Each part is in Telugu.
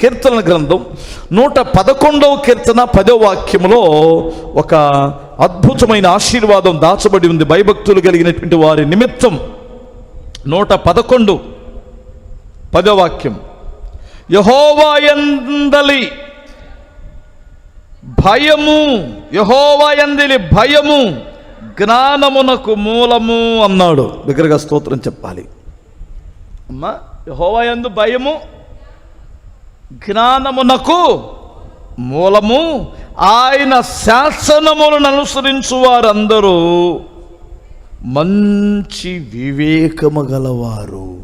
కీర్తన గ్రంథం నూట పదకొండవ కీర్తన పదో వాక్యంలో ఒక అద్భుతమైన ఆశీర్వాదం దాచబడి ఉంది. భయభక్తులు కలిగినటువంటి వారి నిమిత్తం నూట పదకొండు పదో వాక్యం. యహోవాయందలి భయము యహోవాయందలి భయము జ్ఞానమునకు మూలము అన్నాడు. దగ్గరగా స్తోత్రం చెప్పాలి. అమ్మా యహోవాయందు భయము జ్ఞానమునకు మూలము. ఆయన శాసనములను అనుసరించు వారందరూ మంచి వివేకము గలవారు.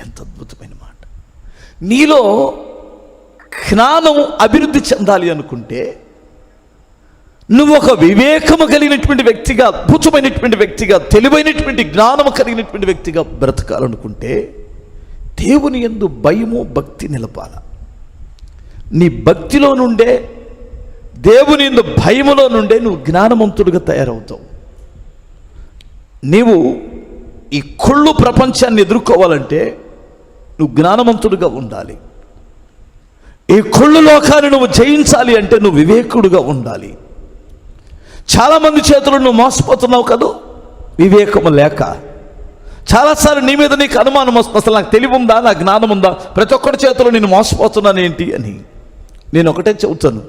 ఎంత అద్భుతమైన మాట. నీలో జ్ఞానం అభివృద్ధి చెందాలి అనుకుంటే నువ్వు ఒక వివేకము కలిగినటువంటి వ్యక్తిగా అద్భుతమైనటువంటి వ్యక్తిగా తెలివైనటువంటి జ్ఞానము కలిగినటువంటి వ్యక్తిగా బ్రతకాలనుకుంటే దేవుని ఎందు భయము భక్తి నిలపాల. నీ భక్తిలో నుండే దేవుని ఎందు భయములో నుండే నువ్వు జ్ఞానవంతుడిగా తయారవుతావు. నీవు ఈ కుళ్ళు ప్రపంచాన్ని ఎదుర్కోవాలంటే నువ్వు జ్ఞానవంతుడిగా ఉండాలి. ఈ కుళ్ళు లోకాన్ని నువ్వు జయించాలి అంటే నువ్వు వివేకుడుగా ఉండాలి. చాలామంది చేతులు నువ్వు మోసపోతున్నావు కదూ? వివేకము లేక. చాలాసార్లు నీ మీద నీకు అనుమానం వస్తుంది. అసలు నాకు తెలివి ఉందా నా జ్ఞానం ఉందా ప్రతి ఒక్కరి చేతిలో నేను మోసపోతున్నాను ఏంటి అని. నేను ఒకటే చెబుతాను.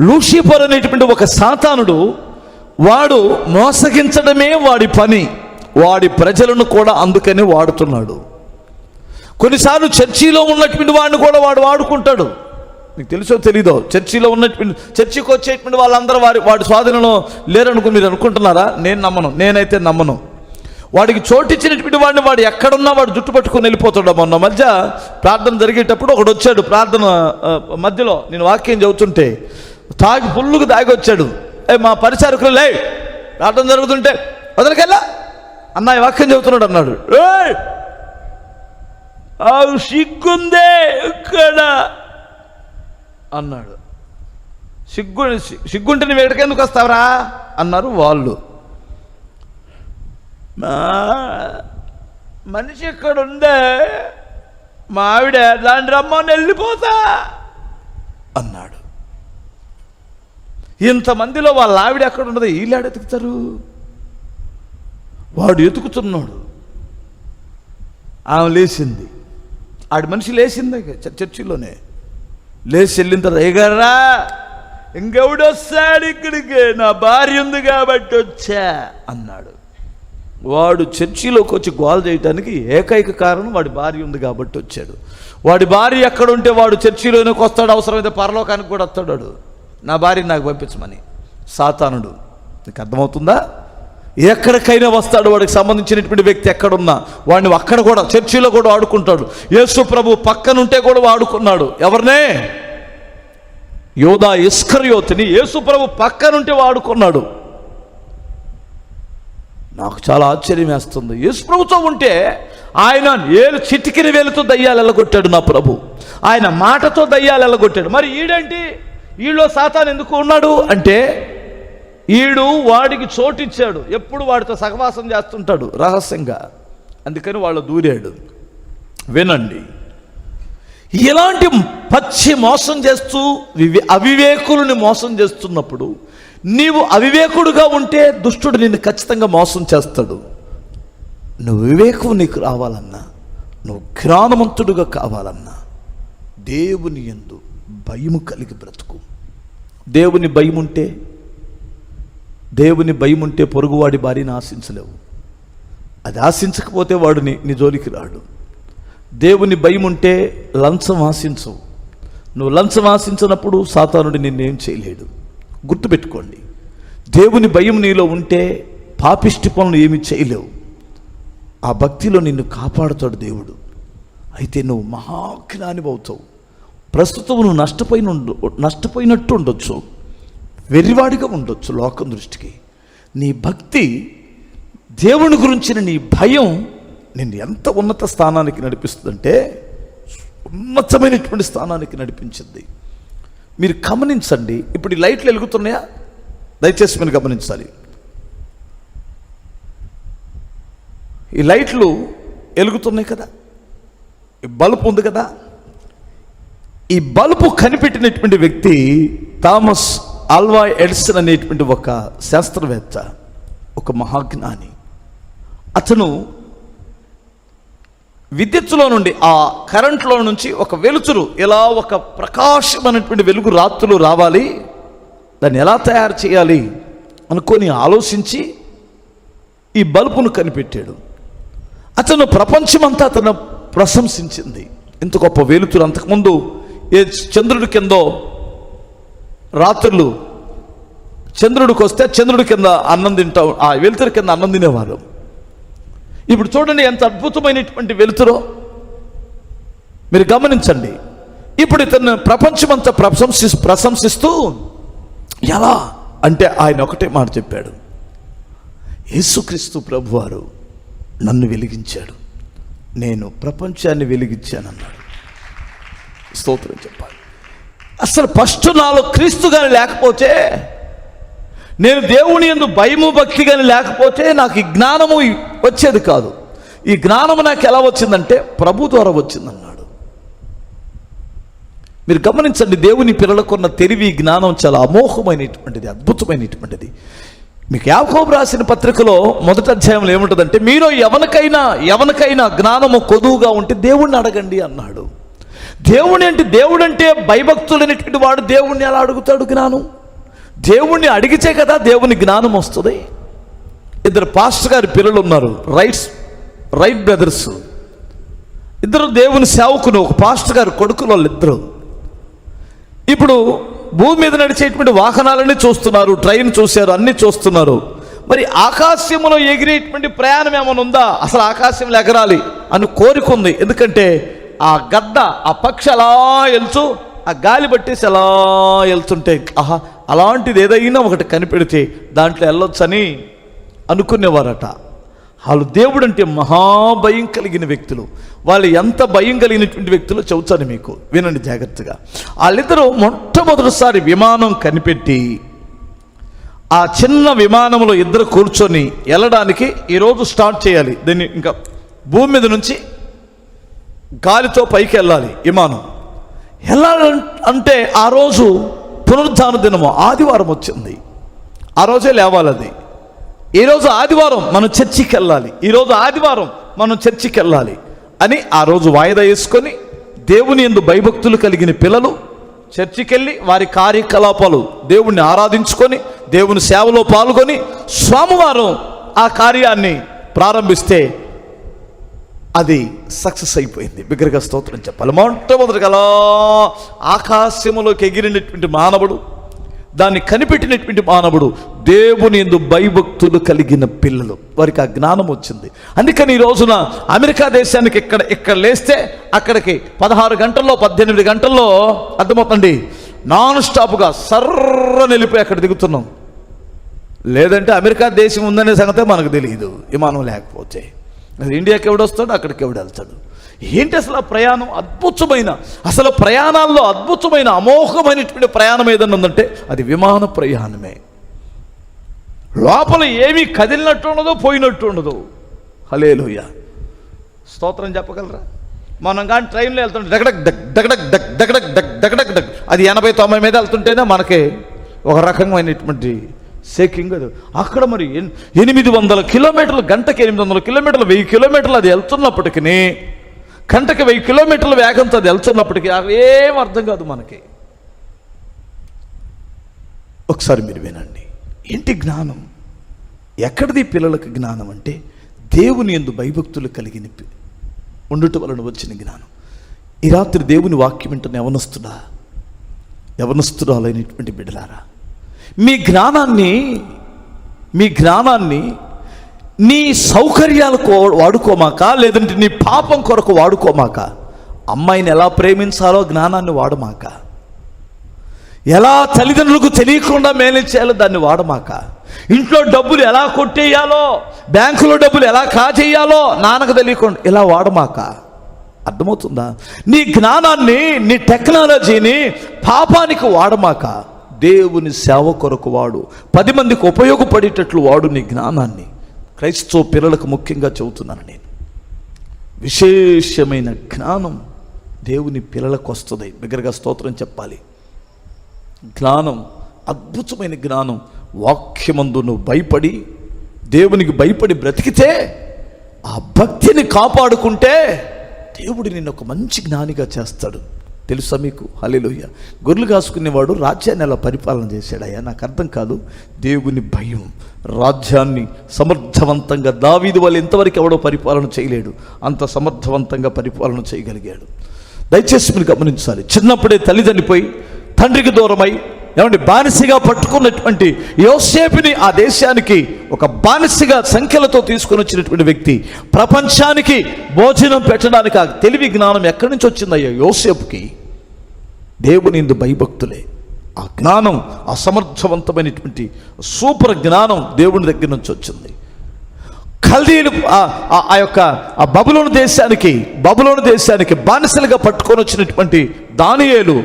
లూషిఫర్ అనేటువంటి ఒక సాతానుడు వాడు మోసగించడమే వాడి పని. వాడి ప్రజలను కూడా అందుకని వాడుతున్నాడు. కొన్నిసార్లు చర్చిలో ఉన్నటువంటి వాడిని కూడా వాడు వాడుకుంటాడు. మీకు తెలుసో తెలీదో? చర్చిలో ఉన్నటువంటి చర్చికి వచ్చేటువంటి వాళ్ళందరూ వారి వాడి స్వాధీనంలో లేరనుకుని మీరు అనుకుంటున్నారా? నేను నమ్మను. నేనైతే నమ్మను. వాడికి చోటిచ్చినటువంటి వాడిని వాడు ఎక్కడున్నా వాడు జుట్టు పట్టుకొని వెళ్ళిపోతాడు మొన్న మధ్య ప్రార్థన జరిగేటప్పుడు ఒకడు వచ్చాడు ప్రార్థన మధ్యలో నేను వాక్యం చదువుతుంటే తాగి పుల్లుకు దాగి వచ్చాడు. ఏ మా పరిచారకులు లే ప్రార్థన జరుగుతుంటే వదలకెళ్ళా? అన్న వాక్యం చదువుతున్నాడు అన్నాడు. సిగ్గుందే ఇక్కడ? అన్నాడు. సిగ్గు సిగ్గుంటే నువ్వు ఎక్కడికెందుకు వస్తావరా? అన్నారు వాళ్ళు. మా మనిషి ఇక్కడ ఉందే మా ఆవిడ దాని రమ్మని వెళ్ళిపోతా అన్నాడు. ఇంతమందిలో వాళ్ళ ఆవిడ ఎక్కడ ఉండదు వీళ్ళు ఎతుకుతారు? వాడు ఎతుకుతున్నాడు. ఆమె లేచింది. ఆడి మనిషి లేచింది చర్చిలోనే. లేచి వెళ్ళిన తర్వాత ఎగరా ఇంకెవడొస్తాడు ఇక్కడికి? నా భార్య ఉంది కాబట్టి వచ్చా అన్నాడు. వాడు చర్చిలోకి వచ్చి గోల్ చేయడానికి ఏకైక కారణం వాడి భార్య ఉంది కాబట్టి వచ్చాడు. వాడి భార్య ఎక్కడ ఉంటే వాడు చర్చిలోనికి వస్తాడు అవసరమైతే పరలోకానికి కూడా వస్తాడు నా భార్య నాకు పంపించమని. సాతానుడు. నీకు అర్థమవుతుందా? ఎక్కడికైనా వస్తాడు వాడికి సంబంధించినటువంటి వ్యక్తి ఎక్కడున్నా వాడిని అక్కడ కూడా చర్చిలో కూడా వాడుకుంటాడు యేసు ప్రభు పక్కనుంటే కూడా వాడుకున్నాడు ఎవరినే? యోధా ఇస్కర్యోతిని. యేసు ప్రభు పక్కనుంటే వాడుకున్నాడు. నాకు చాలా ఆశ్చర్యం వేస్తుంది. యేసు ప్రభుత్వం ఉంటే ఆయన ఏలు చిటికిన వేలుతో దయ్యాలు ఎల్లగొట్టాడు నా ప్రభు. ఆయన మాటతో దయ్యాలు ఎల్లగొట్టాడు మరి ఈడేంటి? ఈలో సాతాన్ ఎందుకు ఉన్నాడు అంటే ఈడు వాడికి చోటిచ్చాడు. ఎప్పుడు వాడితో సహవాసం చేస్తుంటాడు రహస్యంగా. అందుకని వాళ్ళు దూరాడు. వినండి. ఇలాంటి పచ్చి మోసం చేస్తూ వివే అవివేకులని మోసం చేస్తున్నప్పుడు నీవు అవివేకుడుగా ఉంటే దుష్టుడు నిన్ను ఖచ్చితంగా మోసం చేస్తాడు. నువ్వు వివేకం నీకు రావాలన్నా నువ్వు జ్ఞానవంతుడుగా కావాలన్నా దేవుని ఎందు భయము కలిగి బ్రతుకు. దేవుని భయం ఉంటే దేవుని భయం ఉంటే పొరుగువాడి భార్యని ఆశించలేవు. అది ఆశించకపోతే వాడు నీ నీ జోలికి రాడు. దేవుని భయం ఉంటే లంచం ఆశించవు. నువ్వు లంచం ఆశించినప్పుడు సాతానుడు నిన్నేం చేయలేడు. గుర్తుపెట్టుకోండి. దేవుని భయం నీలో ఉంటే పాపిష్టి పనులు ఏమి చేయలేవు. ఆ భక్తిలో నిన్ను కాపాడుతాడు దేవుడు. అయితే నువ్వు మహాజ్ఞాని అవుతావు. ప్రస్తుతం నువ్వు నష్టపోయిన నష్టపోయినట్టు ఉండొచ్చు. వెర్రివాడిగా ఉండొచ్చు లోకం దృష్టికి. నీ భక్తి దేవుని గురించిన నీ భయం నిన్ను ఎంత ఉన్నత స్థానానికి నడిపిస్తుందంటే ఉన్నతమైనటువంటి స్థానానికి నడిపించింది. మీరు గమనించండి. ఇప్పుడు ఈ లైట్లు వెలుగుతున్నాయా? దయచేసి మీరు గమనించాలి. ఈ లైట్లు వెలుగుతున్నాయి కదా? ఈ బల్బ్ ఉంది కదా? ఈ బల్బు కనిపెట్టినటువంటి వ్యక్తి థామస్ ఆల్వా ఎడిసన్ అనేటువంటి ఒక శాస్త్రవేత్త ఒక మహాజ్ఞాని. అతను విద్యుత్తులో నుండి ఆ కరెంట్లో నుంచి ఒక వెలుతురు ఎలా ఒక ప్రకాశమైనటువంటి వెలుగు రాత్రులు రావాలి. దాన్ని ఎలా తయారు చేయాలి అనుకొని ఆలోచించి ఈ బల్బును కనిపెట్టాడు. అతను ప్రపంచమంతా అతను ప్రశంసించింది. ఇంత గొప్ప వెలుతురు అంతకుముందు ఏ చంద్రుడి కిందో రాత్రులు చంద్రుడికి వస్తే చంద్రుడి కింద అన్నం తింటాం ఆ వెలుతురు కింద అన్నం తినేవారు. ఇప్పుడు చూడండి ఎంత అద్భుతమైనటువంటి వెలుతురో. మీరు గమనించండి. ఇప్పుడు ఇతను ప్రపంచమంతా ప్రశంసి ప్రశంసిస్తూ ఎలా అంటే ఆయన ఒకటే మాట చెప్పాడు. యేసుక్రీస్తు ప్రభువారు నన్ను వెలిగించాడు. నేను ప్రపంచాన్ని వెలిగించానన్నాడు. స్తోత్రం చెప్పాలి. అసలు ఫస్ట్ నాలో క్రీస్తు కానీ లేకపోతే నేను దేవుని ఎందు భయము భక్తి కానీ లేకపోతే నాకు ఈ జ్ఞానము వచ్చేది కాదు. ఈ జ్ఞానము నాకు ఎలా వచ్చిందంటే ప్రభు ద్వారా వచ్చిందన్నాడు. మీరు గమనించండి దేవుని పిల్లలకున్న తెలివి జ్ఞానం చాలా అమోఘమైనటువంటిది అద్భుతమైనటువంటిది. మీకు యాకోబు రాసిన పత్రికలో మొదటి అధ్యాయంలో ఏముంటుందంటే మీరు ఎవరికైనా ఎవరికైనా జ్ఞానము కొదువుగా ఉంటే దేవుణ్ణి అడగండి అన్నాడు. దేవుని అంటే దేవుడంటే భయభక్తులైనటువంటి వాడు దేవుణ్ణి ఎలా అడుగుతాడు జ్ఞానం? దేవుణ్ణి అడిగితే కదా దేవుని జ్ఞానం వస్తుంది. ఇద్దరు పాస్టర్ గారి పిల్లలు ఉన్నారు రైట్స్ రైట్ బ్రదర్స్. ఇద్దరు దేవుని సేవకులు ఒక పాస్టర్ గారు కొడుకులు వాళ్ళిద్దరు. ఇప్పుడు భూమి మీద నడిచేటువంటి వాహనాలన్నీ చూస్తున్నారు ట్రైన్ చూశారు అన్ని చూస్తున్నారు. మరి ఆకాశంలో ఎగిరేటువంటి ప్రయాణం ఏమైనా ఉందా? అసలు ఆకాశంలో ఎగరాలి అని కోరికుంది ఎందుకంటే ఆ గద్ద ఆ పక్షి అలా వెళ్తూ ఆ గాలి పట్టేసి అలా వెళ్తుంటే ఆహా అలాంటిది ఏదైనా ఒకటి కనిపెడితే దాంట్లో వెళ్ళొచ్చని అనుకునేవారట. వాళ్ళు దేవుడు అంటే మహాభయం కలిగిన వ్యక్తులు. వాళ్ళు ఎంత భయం కలిగినటువంటి వ్యక్తులు చెబుతాను మీకు. వినండి జాగ్రత్తగా. వాళ్ళిద్దరూ మొట్టమొదటిసారి విమానం కనిపెట్టి ఆ చిన్న విమానంలో ఇద్దరు కూర్చొని వెళ్ళడానికి ఈరోజు స్టార్ట్ చేయాలి. దీన్ని ఇంకా భూమి మీద నుంచి గాలితో పైకి వెళ్ళాలి విమానం. వెళ్ళాలంటే ఆ రోజు పునరుద్ధాన దినము ఆదివారం వచ్చింది. ఆ రోజే లేవాలది. ఈరోజు ఆదివారం మనం చర్చికి వెళ్ళాలి ఈరోజు ఆదివారం మనం చర్చికి వెళ్ళాలి అని ఆ రోజు వాయిదా వేసుకొని దేవుని ఎందు భయభక్తులు కలిగిన పిల్లలు చర్చికి వెళ్ళి వారి కార్యకలాపాలు దేవుణ్ణి ఆరాధించుకొని దేవుని సేవలో పాల్గొని సోమవారం ఆ కార్యాన్ని ప్రారంభిస్తే అది సక్సెస్ అయిపోయింది. బిగ్గరగా స్తోత్రం చెప్పాలి. మొట్టమొదటిగా అలా ఆకాశములోకి ఎగిరినటువంటి మానవుడు దాన్ని కనిపెట్టినటువంటి మానవుడు దేవుని ఎందు భయభక్తులు కలిగిన పిల్లలు. వారికి ఆ జ్ఞానం వచ్చింది. అందుకని ఈ రోజున అమెరికా దేశానికి ఇక్కడ ఇక్కడ లేస్తే అక్కడికి పదహారు గంటల్లో పద్దెనిమిది గంటల్లో అర్థమవుతుంది నాన్ స్టాప్గా సర్ర నిలిపి అక్కడ దిగుతున్నాం. లేదంటే అమెరికా దేశం ఉందనే సంగతే మనకు తెలియదు విమానం లేకపోతే. మరి ఇండియాకి ఎవడొస్తాడు అక్కడికి ఎవడు వెళ్తాడు ఏంటి అసలు ఆ ప్రయాణం అద్భుతమైన అసలు ప్రయాణాల్లో అద్భుతమైన అమోఘమైనటువంటి ప్రయాణం ఏదన్నా ఉందంటే అది విమాన ప్రయాణమే లోపల ఏమీ కదిలినట్టు ఉండదు పోయినట్టు ఉండదు హలేలుయ స్తోత్రం చెప్పగలరా మనం కానీ ట్రైన్లో వెళ్తుంటే డగడక్ డగ్ డగడక్ డగ్ డగడక్ డగ్ డగడక్ డగ్ అది ఎనభై తొంభై మీద వెళ్తుంటేనే మనకి ఒక రకమైనటువంటి సేకింగ్ అది. అక్కడ మరి ఎన్- ఎనిమిది వందల కిలోమీటర్లు గంటకి ఎనిమిది వందల కిలోమీటర్లు వెయ్యి కిలోమీటర్లు అది వెళ్తున్నప్పటికీ గంటకి వెయ్యి కిలోమీటర్ల వేగంతో అది వెళ్తున్నప్పటికీ అవేం అర్థం కాదు మనకి. ఒకసారి మీరు వినండి. ఏంటి జ్ఞానం? ఎక్కడిది పిల్లలకు జ్ఞానం అంటే దేవుని ఎందు భయభక్తులు కలిగిన ఉండుట వలన వచ్చిన జ్ఞానం. ఈ రాత్రి దేవుని వాక్యం వింటున్న యవనస్తుడా? యవనస్తురాలైనటువంటి బిడ్డలారా? మీ జ్ఞానాన్ని మీ జ్ఞానాన్ని నీ సౌకర్యాలకు వాడుకోమాక లేదంటే నీ పాపం కొరకు వాడుకోమాక అమ్మాయిని ఎలా ప్రేమించాలో జ్ఞానాన్ని వాడమాక. ఎలా తల్లిదండ్రులకు తెలియకుండా మేనేజ్ చేయాలో దాన్ని వాడమాక. ఇంట్లో డబ్బులు ఎలా కొట్టేయాలో బ్యాంకులో డబ్బులు ఎలా కాజేయాలో నాన్నకు తెలియకుండా ఇలా వాడమాక. అర్థమవుతుందా? నీ జ్ఞానాన్ని నీ టెక్నాలజీని పాపానికి వాడమాక. దేవుని సేవ కొరకు వాడు. పది మందికి ఉపయోగపడేటట్లు వాడు నీ జ్ఞానాన్ని. క్రైస్తవ పిల్లలకు ముఖ్యంగా చెబుతున్నాను నేను. విశేషమైన జ్ఞానం దేవుని పిల్లలకు వస్తుంది. బిగ్గరగా స్తోత్రం చెప్పాలి. జ్ఞానం అద్భుతమైన జ్ఞానం. వాక్యమందు నువ్వు భయపడి దేవునికి భయపడి బ్రతికితే ఆ భక్తిని కాపాడుకుంటే దేవుడు నిన్ను ఒక మంచి జ్ఞానిగా చేస్తాడు. తెలుసా మీకు? హల్లెలూయా. గొర్రెలు కాసుకునేవాడు రాజ్యాన్ని ఎలా పరిపాలన చేశాడయ్యా నాకు అర్థం కాదు. దేవుని భయం రాజ్యాన్ని సమర్థవంతంగా దావీదు వాళ్ళు ఇంతవరకు ఎవడో పరిపాలన చేయలేడు అంత సమర్థవంతంగా పరిపాలన చేయగలిగాడు. దయచేసి మీరు గమనించాలి. చిన్నప్పుడే తల్లి తండ్రికి దూరమై ఏమంటే బానిసగా పట్టుకున్నటువంటి యోసేపుని ఆ దేశానికి ఒక బానిసగా సంఖ్యలతో తీసుకొని వచ్చినటువంటి వ్యక్తి ప్రపంచానికి భోజనం పెట్టడానికి ఆ తెలివి జ్ఞానం ఎక్కడి నుంచి వచ్చిందయ్యా? యోసేపుకి. దేవుని ఇందు భయభక్తులే. ఆ జ్ఞానం అసమర్థవంతమైనటువంటి సూపర్ జ్ఞానం దేవుని దగ్గర నుంచి వచ్చింది. కల్దీలు ఆ- యొక్క ఆ బబులోని దేశానికి బబులోని దేశానికి బానిసలుగా పట్టుకొని వచ్చినటువంటి దానియేలు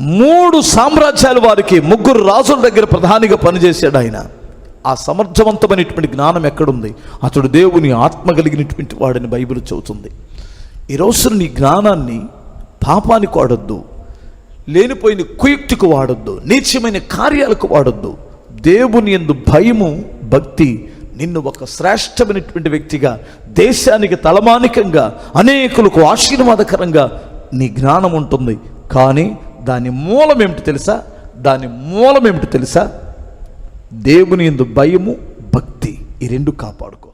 మూడు సామ్రాజ్యాల వారికి ముగ్గురు రాజుల దగ్గర ప్రధానిగా పనిచేశాడు ఆయన. ఆ సమర్థవంతమైనటువంటి జ్ఞానం ఎక్కడుంది? అతడు దేవుని ఆత్మ కలిగినటువంటి వాడిని బైబిల్ చెబుతుంది. ఈరోజు నీ జ్ఞానాన్ని పాపానికి వాడొద్దు. లేనిపోయిన కుయుక్తికి వాడొద్దు నీచమైన కార్యాలకు వాడొద్దు. దేవుని ఎందు భయము భక్తి నిన్ను ఒక శ్రేష్టమైనటువంటి వ్యక్తిగా దేశానికి తలమానికంగా అనేకులకు ఆశీర్వాదకరంగా నీ జ్ఞానం ఉంటుంది. కానీ దాని మూలం ఏమిటి తెలుసా? దాని మూలం ఏమిటి తెలుసా? దేవుని ఎందు భయము భక్తి ఈ రెండు కాపాడుకో.